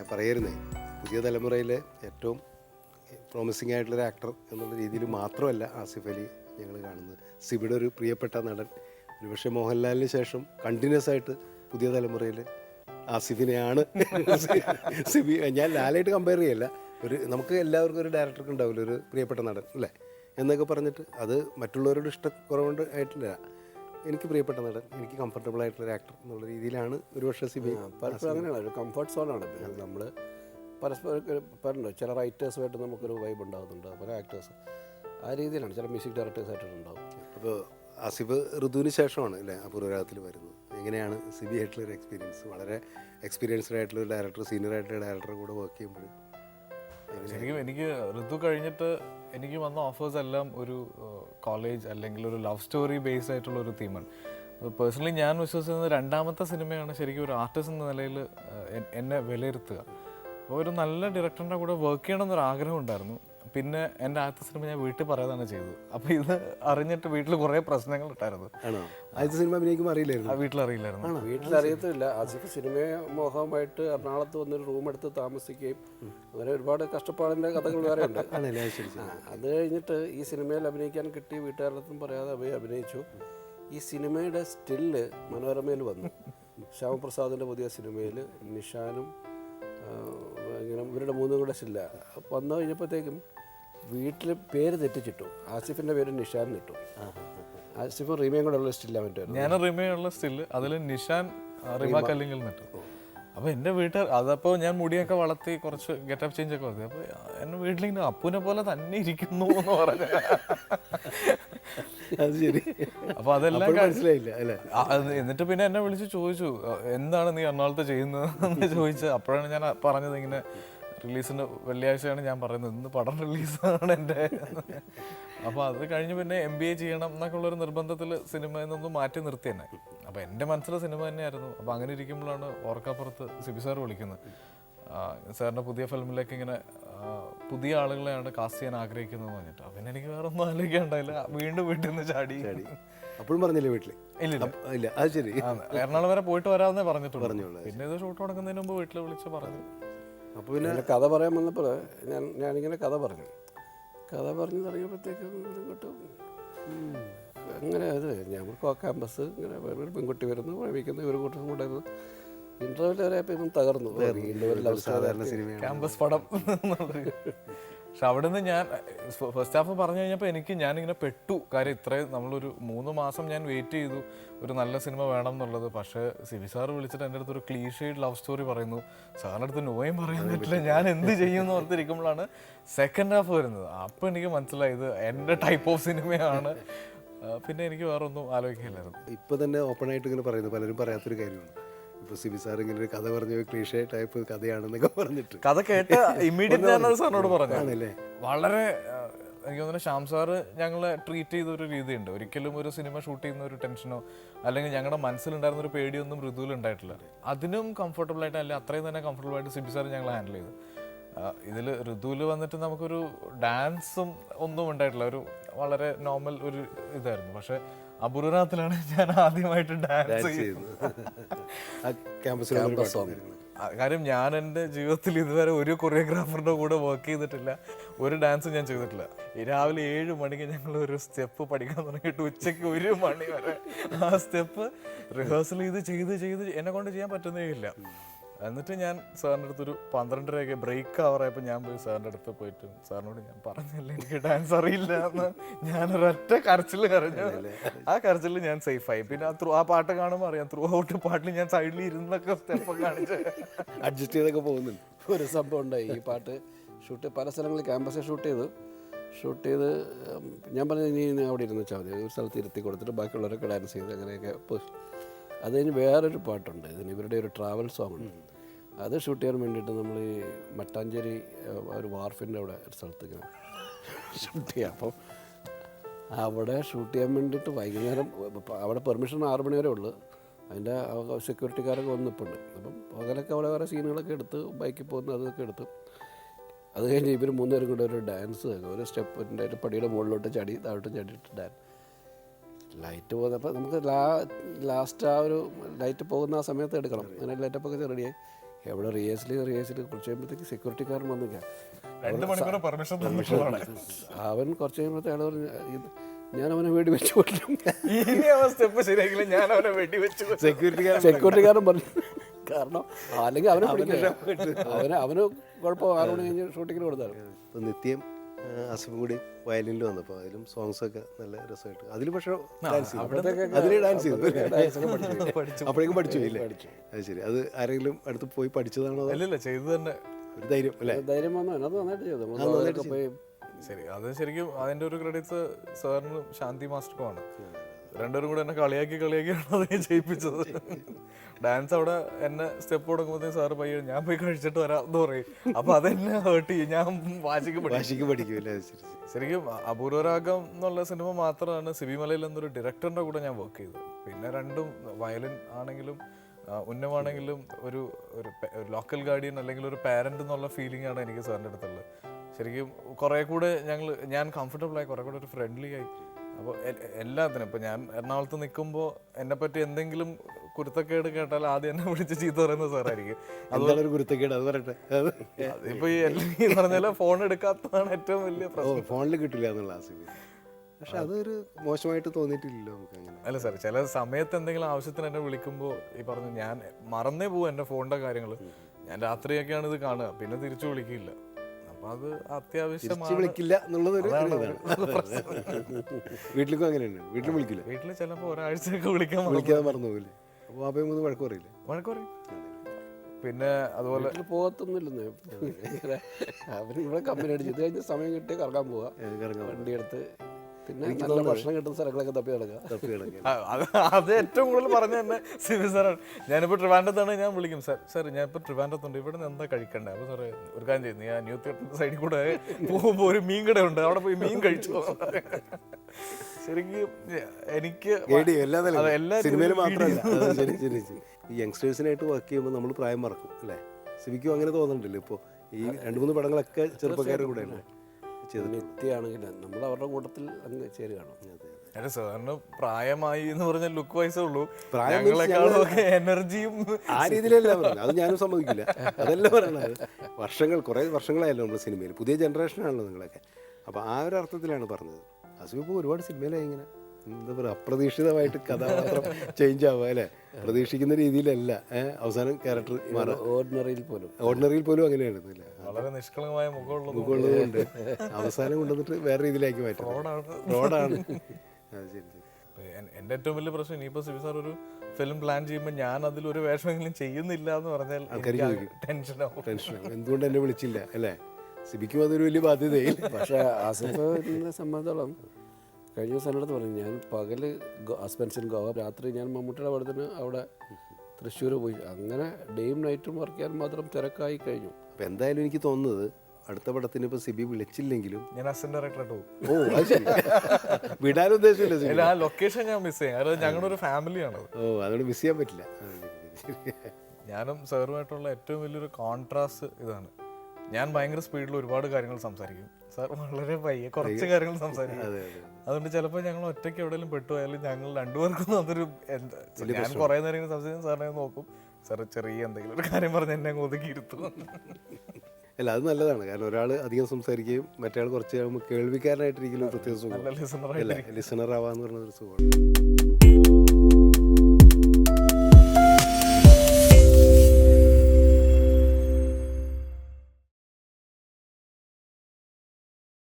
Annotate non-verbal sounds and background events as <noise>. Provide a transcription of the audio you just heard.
ഞാൻ പറയരുന്നേ പുതിയ തലമുറയിലെ ഏറ്റവും പ്രോമിസിംഗ് ആയിട്ടുള്ളൊരു ആക്ടർ എന്നുള്ള രീതിയിൽ മാത്രമല്ല ആസിഫ് അലി ഞങ്ങൾ കാണുന്നത്. സിബിയുടെ ഒരു പ്രിയപ്പെട്ട നടൻ ഒരുപക്ഷെ മോഹൻലാലിന് ശേഷം കണ്ടിന്യൂസ് ആയിട്ട് പുതിയ തലമുറയിൽ ആസിഫിനെയാണ് <laughs> സിബി ഞാൻ ലാലായിട്ട് കമ്പയർ ചെയ്യല്ല. ഒരു നമുക്ക് എല്ലാവർക്കും ഒരു ഡയറക്ടർക്ക് ഉണ്ടാവില്ല? ഒരു പ്രിയപ്പെട്ട നടൻ അല്ലേ? എന്നൊക്കെ പറഞ്ഞിട്ട് അത് മറ്റുള്ളവരോട് ഇഷ്ടക്കുറവുകൊണ്ട് ആയിട്ടില്ല. എനിക്ക് പ്രിയപ്പെട്ട നടൻ എനിക്ക് കംഫർട്ടബിൾ ആയിട്ടുള്ള ഒരു ആക്ടർ എന്നുള്ള രീതിയിലാണ് ഒരു പക്ഷേ സിബി പലപ്പോഴും അങ്ങനെയാണ് ഒരു കംഫർട്ട് സോണാണ് നമ്മൾ പരസ്പരം പറഞ്ഞു ചില റൈറ്റേഴ്സുമായിട്ട് നമുക്കൊരു വൈബ് ഉണ്ടാകുന്നുണ്ട് പല ആക്ടേഴ്സ് ആ രീതിയിലാണ് ചില മ്യൂസിക് ഡയറക്ടേഴ്സായിട്ടുണ്ടാവും ഉണ്ടാവും. അപ്പോൾ അസിബ് ഋതുവിന് ശേഷമാണ് അല്ലേ അപൂർവരാഗത്തിൽ വരുന്നത്? എങ്ങനെയാണ് സിബി ആയിട്ടുള്ള ഒരു എക്സ്പീരിയൻസ് വളരെ എക്സ്പീരിയൻസ്ഡ് ആയിട്ടുള്ള ഒരു ഡയറക്ടർ സീനിയർ ആയിട്ടുള്ള ഡയറക്ടർ കൂടെ വർക്ക് ചെയ്യുമ്പോൾ ശരിക്കും എനിക്ക് ഋതു കഴിഞ്ഞിട്ട് എനിക്ക് വന്ന ഓഫേഴ്സ് എല്ലാം ഒരു കോളേജ് അല്ലെങ്കിൽ ഒരു ലവ് സ്റ്റോറി ബേസ്ഡ് ആയിട്ടുള്ള ഒരു തീമാണ് പേഴ്സണലി ഞാൻ വിശ്വസിക്കുന്നത് രണ്ടാമത്തെ സിനിമയാണ് ശരിക്കും ഒരു ആർട്ടിസ്റ്റ് എന്ന നിലയിൽ എന്നെ വിലയിരുത്തുക. അപ്പോൾ ഒരു നല്ല ഡയറക്ടറിന്റെ കൂടെ വർക്ക് ചെയ്യണം എന്നൊരു ആഗ്രഹം ഉണ്ടായിരുന്നു. പിന്നെ എന്റെ ആദ്യത്തെ സിനിമ ഞാൻ വീട്ടിൽ പറയാതാണ് ചെയ്തത്. അപ്പോൾ ഇത് അറിഞ്ഞിട്ട് വീട്ടിൽ കുറേ പ്രശ്നങ്ങൾ ഉണ്ടായിരുന്നു. ആണോ? ആദ്യത്തെ സിനിമ അഭിനയിക്കുമ്പോൾ അറിയില്ലായിരുന്നു? വീട്ടിൽ അറിയില്ലായിരുന്നു. വീട്ടിൽ അറിയത്തില്ല. ആസിഫ് സിനിമയെ മോഹമായിട്ട് എറണാകുളത്ത് വന്നൊരു റൂം എടുത്ത് താമസിക്കുകയും അങ്ങനെ ഒരുപാട് കഷ്ടപ്പാടിന്റെ കഥകൾ വേറെ ഉണ്ട്. <laughs> അത്. കഴിഞ്ഞിട്ട് ഈ സിനിമയിൽ അഭിനയിക്കാൻ കിട്ടി വീട്ടുകാരുടെ പറയാതെ അവയെ അഭിനയിച്ചു. ഈ സിനിമയുടെ സ്റ്റില്ല് മനോരമയിൽ വന്നു. <laughs> ശ്യാമപ്രസാദിന്റെ പുതിയ സിനിമയിൽ നിഷാനും ഇങ്ങനെ ഇവരുടെ മൂന്നും കൂടെ സ്റ്റില്ല. വന്നു കഴിഞ്ഞപ്പോഴത്തേക്കും വീട്ടിൽ പേര് തെറ്റിച്ചിട്ടു. ആസിഫിന്റെ പേര് നിഷാൻ ഇട്ടു ആസിഫും റീമയും കൂടെ ഉള്ള സ്റ്റില്ല മറ്റേ ഞാൻ റീമയുള്ള സ്റ്റിൽ അതിൽ നിഷാൻ റീമാ കല്ലിങ്ങിൽ നിട്ടു അപ്പൊ എന്റെ വീട്ടിൽ അതപ്പോ ഞാൻ മുടിയൊക്കെ വളർത്തി കുറച്ച് ഗെറ്റപ്പ് ചേഞ്ച് ഒക്കെ വന്നു അപ്പൊ എന്റെ വീട്ടിലിങ്ങനെ അപ്പുനെ പോലെ തന്നെ ഇരിക്കുന്നു എന്ന് പറഞ്ഞു. അത് ശരി. അതെല്ലാം മനസ്സിലായില്ല അല്ലേ? എന്നിട്ട് പിന്നെ എന്നെ വിളിച്ച് ചോദിച്ചു എന്താണ് നീ എറണാകുളത്ത് ചെയ്യുന്നത്? എന്ന് ചോദിച്ചു അപ്പോഴാണ് ഞാൻ പറഞ്ഞത് ഇങ്ങനെ റിലീസിന് വെള്ളിയാഴ്ചയാണ് ഞാൻ പറയുന്നത്. ഇന്ന് പടം റിലീസാണ് എന്റെ. അപ്പോൾ അത് കഴിഞ്ഞ് പിന്നെ എം ബി എ ചെയ്യണം എന്നൊക്കെ ഉള്ളൊരു നിർബന്ധത്തിൽ സിനിമയിൽ നിന്നും മാറ്റി നിർത്തി തന്നെ അപ്പോൾ എന്റെ മനസ്സിലെ സിനിമ തന്നെയായിരുന്നു. അപ്പോൾ അങ്ങനെ ഇരിക്കുമ്പോഴാണ് ഓർക്കാപ്പുറത്ത് സിബി സാർ വിളിക്കുന്നത്. സാറിന്റെ പുതിയ ഫിലിമിലേക്ക് ഇങ്ങനെ പുതിയ ആളുകളെയാണ് കാസ്റ്റ് ചെയ്യാൻ ആഗ്രഹിക്കുന്നത് പറഞ്ഞിട്ട്. അപ്പം എനിക്ക് വേറെ ഒന്നും ആലോചിക്കാണ്ടായില്ല. വീണ്ടും വീട്ടിൽ നിന്ന് ചാടി. അപ്പോഴും പറഞ്ഞില്ലേ വീട്ടിൽ ഇല്ല ഇല്ല. അത് ശരി. എറണാകുളം വരെ പോയിട്ട് വരാമെന്നേ പറഞ്ഞിട്ടുള്ളൂ. പിന്നെ ഇത് ഷൂട്ട് തുടങ്ങുന്നതിന് മുമ്പ് വീട്ടിൽ വിളിച്ച് പറഞ്ഞു. അപ്പോൾ പിന്നെ കഥ പറയാൻ വന്നപ്പോൾ ഞാൻ ഞാനിങ്ങനെ കഥ പറഞ്ഞു. കഥ പറഞ്ഞു തുടങ്ങിയപ്പോഴത്തേക്കും ഇങ്ങോട്ട് അങ്ങനെ അത് ഞങ്ങൾക്ക് ആ ക്യാമ്പസ് ഇങ്ങനെ ഒരു പെൺകുട്ടി വരുന്നു പ്രേമിക്കുന്നു ഇവർ കൂട്ടം കൊണ്ടുവരുന്നു ഇന്റർവ്യൂവിൽ വരെ ഇതും തകർന്നു. സാധാരണ സിനിമയാണ്. ക്യാമ്പസ് പടം. എന്നുള്ളത്. <laughs> പക്ഷെ അവിടെ നിന്ന് ഞാൻ ഫസ്റ്റ് ഹാഫ് പറഞ്ഞു കഴിഞ്ഞപ്പോൾ എനിക്ക് ഞാനിങ്ങനെ പെട്ടു. കാര്യം ഇത്രയും നമ്മളൊരു മൂന്ന് മാസം ഞാൻ വെയിറ്റ് ചെയ്തു. ഒരു നല്ല സിനിമ വേണം എന്നുള്ളത്. പക്ഷേ സിബി സാർ വിളിച്ചിട്ട് എന്റെ അടുത്ത് ഒരു ക്ലീഷേഡ് ലവ് സ്റ്റോറി പറയുന്നു. സാറിന്റെ അടുത്ത് നോയും പറയാൻ പറ്റില്ല. ഞാൻ എന്ത് ചെയ്യും എന്ന് ഓർത്തിരിക്കുമ്പോഴാണ് സെക്കൻഡ് ഹാഫ് വരുന്നത്. അപ്പോൾ എനിക്ക് മനസ്സിലായത് എന്റെ ടൈപ്പ് ഓഫ് സിനിമയാണ്. പിന്നെ എനിക്ക് വേറെ ഒന്നും ആലോചിക്കില്ലായിരുന്നു. ഇപ്പം തന്നെ ഓപ്പൺ ആയിട്ട് ഇങ്ങനെ പറയുന്നു. പലരും പറയാത്തൊരു കാര്യമാണ്. ഇപ്പൊ സിബി സാർ ഇങ്ങനെ ഒരു കഥ പറഞ്ഞു ക്ലീഷേ ടൈപ്പ് കഥയാണെന്നൊക്കെ പറഞ്ഞിട്ട്. കഥ കേട്ട് <laughs> ഇമ്മീഡിയറ്റ് സാറിനോട് പറഞ്ഞു ആണല്ലേ? വളരെ എനിക്ക് തോന്നുന്നു ശ്യാം സാറ് ഞങ്ങളെ ട്രീറ്റ് ചെയ്ത ഒരു രീതിയുണ്ട്. ഒരിക്കലും ഒരു സിനിമ ഷൂട്ട് ചെയ്യുന്ന ഒരു ടെൻഷനോ അല്ലെങ്കിൽ ഞങ്ങളുടെ മനസ്സിലുണ്ടായിരുന്ന ഒരു പേടിയൊന്നും ഋതുവിൽ ഉണ്ടായിട്ടില്ല. അതിനും കംഫർട്ടബിൾ ആയിട്ട് അല്ലെങ്കിൽ അത്രയും തന്നെ കംഫർട്ടബിൾ ആയിട്ട് സിബി സാർ ഞങ്ങൾ ഹാൻഡിൽ ചെയ്തു. ഇതിൽ ഋതുവിൽ വന്നിട്ട് നമുക്കൊരു ഡാൻസും ഒന്നും ഉണ്ടായിട്ടില്ല. ഒരു വളരെ നോർമൽ ഒരു ഇതായിരുന്നു. പക്ഷെ അപൂർവത്തിലാണ് ഞാൻ ആദ്യമായിട്ട് ഡാൻസ് ചെയ്യുന്നത്. കാര്യം ഞാൻ എന്റെ ജീവിതത്തിൽ ഇതുവരെ ഒരു കൊറിയോഗ്രാഫറിന്റെ കൂടെ വർക്ക് ചെയ്തിട്ടില്ല. ഒരു ഡാൻസ് ഞാൻ ചെയ്തിട്ടില്ല. ഈ രാവിലെ ഏഴ് മണിക്ക് ഞങ്ങൾ ഒരു സ്റ്റെപ്പ് പഠിക്കാൻ തുടങ്ങിയിട്ട് ഉച്ചയ്ക്ക് ഒരു മണി വരെ ആ സ്റ്റെപ്പ് റിഹേഴ്സൽ ചെയ്ത് ചെയ്ത് ചെയ്ത് എന്നെ കൊണ്ട് ചെയ്യാൻ പറ്റുന്നേ ഇല്ല. എന്നിട്ട് ഞാൻ സാറിന്റെ അടുത്തൊരു പന്ത്രണ്ടരയൊക്കെ ബ്രേക്ക് ആവറായപ്പോൾ ഞാൻ പോയി സാറിന്റെ അടുത്ത് പോയിട്ട് സാറിനോട് ഞാൻ പറഞ്ഞില്ല എനിക്ക് ഡാൻസ് അറിയില്ല എന്ന് ഞാനൊരൊറ്റ കരച്ചിൽ കരഞ്ഞു. ആ കരച്ചിൽ ഞാൻ സേഫായി പിന്നെ ആ ത്രൂ ആ പാട്ട് കാണുമ്പോൾ അറിയാം ത്രൂ ഔട്ട് പാട്ടിൽ ഞാൻ സൈഡിൽ ഇരുന്നൊക്കെ സ്റ്റെപ്പ് കാണിച്ച്. അഡ്ജസ്റ്റ് ചെയ്തൊക്കെ പോകുന്നുണ്ട്. ഒരു സംഭവം ഉണ്ടായി. ഈ പാട്ട് ഷൂട്ട് പല സ്ഥലങ്ങളിൽ ക്യാമ്പസിൽ ഷൂട്ട് ചെയ്തു. ഷൂട്ട് ചെയ്ത് ഞാൻ പറഞ്ഞു ഇനി അവിടെ ഇരുന്ന് വെച്ചാൽ മതി. ഒരു സ്ഥലത്ത് ഇരുത്തി കൊടുത്തിട്ട് ബാക്കിയുള്ളവരൊക്കെ ഡാൻസ് ചെയ്ത് അങ്ങനെയൊക്കെ പോയി. അത് കഴിഞ്ഞ് വേറൊരു പാട്ടുണ്ട്. ഇതിന് ഇവരുടെ ഒരു ട്രാവൽ സോങ് ഉണ്ട്. അത് ഷൂട്ട് ചെയ്യാൻ വേണ്ടിയിട്ട് നമ്മൾ ഈ മട്ടാഞ്ചേരി ഒരു വാർഫിന്റെ അവിടെ ഒരു സ്ഥലത്ത് ഇങ്ങനെ ഷൂട്ട് ചെയ്യാം. അപ്പം അവിടെ ഷൂട്ട് ചെയ്യാൻ വേണ്ടിയിട്ട് വൈകുന്നേരം അവിടെ പെർമിഷൻ ആറ് മണി വരെ ഉള്ളു. അതിന്റെ സെക്യൂരിറ്റിക്കാരൊക്കെ വന്നിപ്പുണ്ട്. അപ്പം പകലൊക്കെ അവിടെ വേറെ സീനുകളൊക്കെ എടുത്ത് ബൈക്കിൽ പോകുന്ന അതൊക്കെ എടുത്ത് അത് കഴിഞ്ഞ് ഇവർ മൂന്നുപേരും കൂടെ ഒരു ഡാൻസ് ഒരു സ്റ്റെപ്പിന്റെ ഒരു പടിയുടെ മുകളിലോട്ട് ചടി താഴോട്ട് ചടിയിട്ട് ഡാൻസ് ലൈറ്റ് പോകുന്നപ്പോൾ നമുക്ക് ലാ ലാസ്റ്റ് ആ ഒരു ലൈറ്റ് പോകുന്ന ആ സമയത്ത് എടുക്കണം. അങ്ങനെ ലൈറ്റപ്പൊക്കെ റെഡിയായി എവിടെ റിഹേഴ്സൽ റിഹേഴ്സൽ കുറച്ച് കഴിയുമ്പോഴത്തേക്ക് സെക്യൂരിറ്റിക്കാരൻ വന്നില്ല രണ്ട് മണിക്കൂർ പെർമിഷൻ തന്നിട്ടുള്ളതാണ്. അവൻ കുറച്ച് കഴിയുമ്പോഴത്തെ അയാൾ പറഞ്ഞു "ഇത് ഞാൻ അവനെ വേണ്ടി വെച്ച് കൊല്ലും. സെക്യൂരിറ്റിക്കാരൻ സെക്യൂരിറ്റിക്കാരൻ പറഞ്ഞു. കാരണം അല്ലെങ്കിൽ അവനെ അവന് അവന് കുഴപ്പം ആറ് മണി കഴിഞ്ഞ് ഷൂട്ടിങ്ങിന് കൊടുത്താൽ നിത്യം അസുഖം കൂടി വയലിനിൽ വന്നപ്പോൾ അതിലും സോങ്സ് ഒക്കെ നല്ല രസമായിട്ട്. അതിൽ പക്ഷേ ഡാൻസ് ചെയ്തു. അതിൽ ഡാൻസ് ചെയ്തു. പഠിച്ചു. <laughs> അപ്പോഴേക്കും പഠിച്ചു ഇല്ലേ? അത് ശരി. അത് ആരെങ്കിലും അടുത്ത് പോയി പഠിച്ചതാണോ അല്ലല്ല ചെയ്തു തന്നെ. ഒരു ധൈര്യം അല്ലേ? ധൈര്യം വന്നു. അത് നന്നായിട്ട് ചെയ്തു. പോയി ശരി. അത് ശരിക്കും അതിന്റെ ഒരു ക്രെഡിറ്റ്സ് സാറിനും ശാന്തി മാസ്റ്റർക്കുമാണ് രണ്ടുപേരും കൂടെ എന്നെ കളിയാക്കി കളിയാക്കിയാണ് അത് ചെയ്യിപ്പിച്ചത്. ഡാൻസ് അവിടെ എന്നെ സ്റ്റെപ്പ് തുടങ്ങുമ്പോഴത്തേക്കും സാറ് പയ്യ ഞാൻ പോയി കഴിച്ചിട്ട് വരാം എന്ന് പറയും. അപ്പൊ അതെന്നെ ഹേർട്ട് ചെയ്യും. ഞാൻ വാശിക്ക്. ശരിക്കും അപൂർവരാഗം എന്നുള്ള സിനിമ മാത്രമാണ് സിബിമലയിൽ എന്നൊരു ഡയറക്ടറിന്റെ കൂടെ ഞാൻ വർക്ക് ചെയ്തത്. പിന്നെ രണ്ടും വയലിൻ ആണെങ്കിലും ഉന്നമാണെങ്കിലും ഒരു ഒരു ലോക്കൽ ഗാർഡിയൻ അല്ലെങ്കിൽ ഒരു പാരന്റ് എന്നുള്ള ഫീലിംഗ് ആണ് എനിക്ക് സാറിന്റെ അടുത്തുള്ളത്. ശരിക്കും കുറെ കൂടെ ഞങ്ങൾ ഞാൻ കംഫർട്ടബിൾ ആയി കുറെ കൂടെ ഒരു ഫ്രണ്ട്ലി ആയി. അപ്പോൾ എല്ലാത്തിനും ഇപ്പോൾ ഞാൻ എറണാകുളത്ത് നിൽക്കുമ്പോൾ എന്നെ പറ്റി എന്തെങ്കിലും കുരുത്തക്കേട് കേട്ടാൽ ആദ്യം എന്നെ വിളിച്ച് ചീത്ത പറയുന്ന സാറായിരിക്കും. എന്താണ് ഒരു ഗുരുത്തക്കേട് അത് പറയട്ടെ. അത് ഈ എല്ലാം പറഞ്ഞാൽ ഫോൺ എടുക്കാത്തതാണ് ഏറ്റവും വലിയ പ്രശ്നം. ഫോണിൽ കിട്ടില്ല എന്നുള്ള പക്ഷെ അതൊരു മോശമായിട്ട് തോന്നിയിട്ടില്ലല്ലോ നമുക്ക് അങ്ങനെ. അല്ല സാർ ചില സമയത്ത് എന്തെങ്കിലും ആവശ്യത്തിന് എന്നെ വിളിക്കുമ്പോൾ ഈ പറഞ്ഞു ഞാൻ മറന്നേ പോകും എന്റെ ഫോണിന്റെ കാര്യങ്ങൾ ഞാൻ രാത്രിയൊക്കെയാണ് ഇത് കാണുക പിന്നെ തിരിച്ചു വിളിക്കില്ല. അപ്പം അത് അത്യാവശ്യമാണ്. വിളിക്കില്ല എന്നുള്ളത് വീട്ടിലേക്കും അങ്ങനെയാണ് വീട്ടിൽ വിളിക്കില്ല. വീട്ടിൽ ചിലപ്പോൾ ഒരാഴ്ചയൊക്കെ വിളിക്കാൻ വിളിക്കാതെ മറന്നു പോകില്ലേ അപ്പോൾ അപ്പയും മൂന്ന് വഴക്ക് പറയില്ലേ? വഴക്ക് പറയും. പിന്നെ അതുപോലെ പോകത്തൊന്നുമില്ലെന്ന്. അവർ ഇവിടെ കമ്പനി അടിച്ചു ഇത് കഴിഞ്ഞ സമയം കിട്ടി കറങ്ങാൻ പോവാ. വണ്ടി എടുത്ത് പിന്നെ നല്ല ഭക്ഷണം കിട്ടുന്ന സ്ഥലങ്ങളൊക്കെ തപ്പി നടക്കുക. തപ്പി കിടക്കുക ആ, അത് അത് ഏറ്റവും കൂടുതൽ പറഞ്ഞു തന്നെ സിബി സാറാണ്. ഞാനിപ്പോൾ ട്രിവാൻഡത്താണ് ഞാൻ വിളിക്കും. സാർ സാർ ഞാനിപ്പോൾ ട്രിവാൻഡത്തുണ്ട് ഇവിടെ നിന്ന് എന്താ കഴിക്കണ്ടേ? അപ്പോൾ സാറേ ഒരു കാര്യം ചെയ്യുന്നു ഞാൻ ന്യൂ തിയേറ്ററിന്റെ സൈഡിൽ കൂടെ പോകുമ്പോൾ ഒരു മീൻ കടയുണ്ട് അവിടെ പോയി മീൻ കഴിച്ചു? ശരിക്കും എനിക്ക് ഗൈഡ് ചെയ്യും എല്ലാ അതെ, നിലയിലും സിനിമയിൽ രീതിയിലും മാത്രമല്ല. ശരി ശരി ശരി. ഈ യങ്സ്റ്റേഴ്സിനായിട്ട് വർക്ക് ചെയ്യുമ്പോൾ നമ്മൾ പ്രായം മറക്കും അല്ലേ? സിബിക്കും അങ്ങനെ തോന്നുന്നുണ്ടല്ലോ ഇപ്പോൾ ഈ രണ്ട് മൂന്ന് പടങ്ങളൊക്കെ ചെറുപ്പക്കാരുടെ കൂടെ അല്ലേ എത്തിയാണെങ്കിൽ നമ്മൾ അവരുടെ കൂട്ടത്തിൽ അങ്ങ് ചേരുകയാണ്. അല്ല സാറിന് പ്രായമായി എന്ന് പറഞ്ഞാൽ ലുക്ക് വൈസേ ഉള്ളൂ. പ്രായങ്ങളെക്കാളൊക്കെ എനർജിയും ആ രീതിയിലല്ല പറഞ്ഞത് അത് ഞാനും സമ്മതിക്കില്ല. അതല്ല പറയണത്. വർഷങ്ങൾ കുറേ വർഷങ്ങളായല്ലോ നമ്മൾ സിനിമയിൽ. പുതിയ ജനറേഷനാണല്ലോ നിങ്ങളൊക്കെ. അപ്പോൾ ആ ഒരു അർത്ഥത്തിലാണ് പറഞ്ഞത്. അസുഖം ഇപ്പോൾ ഒരുപാട് സിനിമയിലായി ഇങ്ങനെ. എന്താ പറയുക അപ്രതീക്ഷിതമായിട്ട് കഥാപാത്രം ചേഞ്ച് ആവുക അല്ലേ? പ്രതീക്ഷിക്കുന്ന രീതിയിലല്ല. അവസാനം ക്യാരക്ടർ ഓർഡിനറിയിൽ പോലും. ഓർഡിനറിയിൽ പോലും അങ്ങനെയാണ് വളരെ നിഷ്കളങ്കമായ മുഖമുള്ളത് ഉള്ളതുകൊണ്ട് അവസാനം കൊണ്ടുവന്നിട്ട് വേറെ രീതിയിലാക്കി മാറ്റും റോഡാണ്. അത് <laughs> ശരി എന്റെ ഏറ്റവും വലിയ പ്രശ്നം ഇനിയിപ്പോൾ സിബി സാർ ഒരു ഫിലിം പ്ലാൻ ചെയ്യുമ്പോൾ ഞാൻ അതിൽ ഒരു വേഷമെങ്കിലും ചെയ്യുന്നില്ല എന്ന് പറഞ്ഞാൽ. ടെൻഷനാവും എന്തുകൊണ്ട് എന്നെ വിളിച്ചില്ല അല്ലേ? സിബിക്കും അതൊരു വലിയ ബാധ്യതയില്ല പക്ഷേ ആസിഫിനെ സംബന്ധിച്ചോളം കഴിഞ്ഞ ദിവസം എന്റെ അടുത്ത് പറഞ്ഞു ഞാൻ പകൽ ഹസ്ബൻഡ്സിൻ ഗോവ രാത്രി ഞാൻ മമ്മൂട്ടിയുടെ പടത്തിന് അവിടെ തൃശ്ശൂർ പോയി. അങ്ങനെ ഡേയും നൈറ്റും വർക്ക് ചെയ്യാൻ മാത്രം തിരക്കായി കഴിഞ്ഞു. അപ്പം എന്തായാലും എനിക്ക് തോന്നുന്നത് അടുത്ത പടത്തിന് ഇപ്പോൾ സിബി വിളിച്ചില്ലെങ്കിലും ഞാൻ അസിസ്റ്റന്റ് ഡയറക്ടറായിട്ട് പോകും. ഓ അത് ശരി. വിടാൻ ഉദ്ദേശമില്ല ആ ലൊക്കേഷൻ ഞാൻ മിസ് ചെയ്യും. അതായത് ഞങ്ങളുടെ ഒരു ഫാമിലിയാണ് ഓ അതുകൊണ്ട് മിസ് ചെയ്യാൻ പറ്റില്ല. ഞാനും സാറുമായിട്ടുള്ള ഏറ്റവും വലിയൊരു കോൺട്രാസ്റ്റ് ഇതാണ്. ഞാൻ ഭയങ്കര സ്പീഡിൽ ഒരുപാട് കാര്യങ്ങൾ സംസാരിക്കും. സാർ വളരെ പയ്യെ കുറച്ച് കാര്യങ്ങൾ സംസാരിക്കും. അതെ അതെ അതുകൊണ്ട് ചിലപ്പോൾ ഞങ്ങൾ ഒറ്റയ്ക്ക് എവിടെയെങ്കിലും പെട്ടുപോയാലും ഞങ്ങൾ രണ്ടുപേർക്കും അതൊരു ഞാൻ കുറേ നേരം സംസാരിക്കും സാറിനെ നോക്കും. സാർ ചെറിയ എന്തെങ്കിലും ഒരു കാര്യം പറഞ്ഞ് എന്നെ അങ്ങ് ഒതുക്കിയിരുത്തും അല്ല അത് നല്ലതാണ്. കാരണം ഒരാൾ അധികം സംസാരിക്കുകയും മറ്റേ ആൾ കുറച്ച് കേൾവിക്കാരനായിട്ടിരിക്കുന്ന കേൾവിക്കാരനായിട്ടിരിക്കലും പ്രത്യേക സുഖം ലിസണർ ആവാന്ന് ലിസണർ ആവാന്ന് പറഞ്ഞൊരു സുഖമാണ്.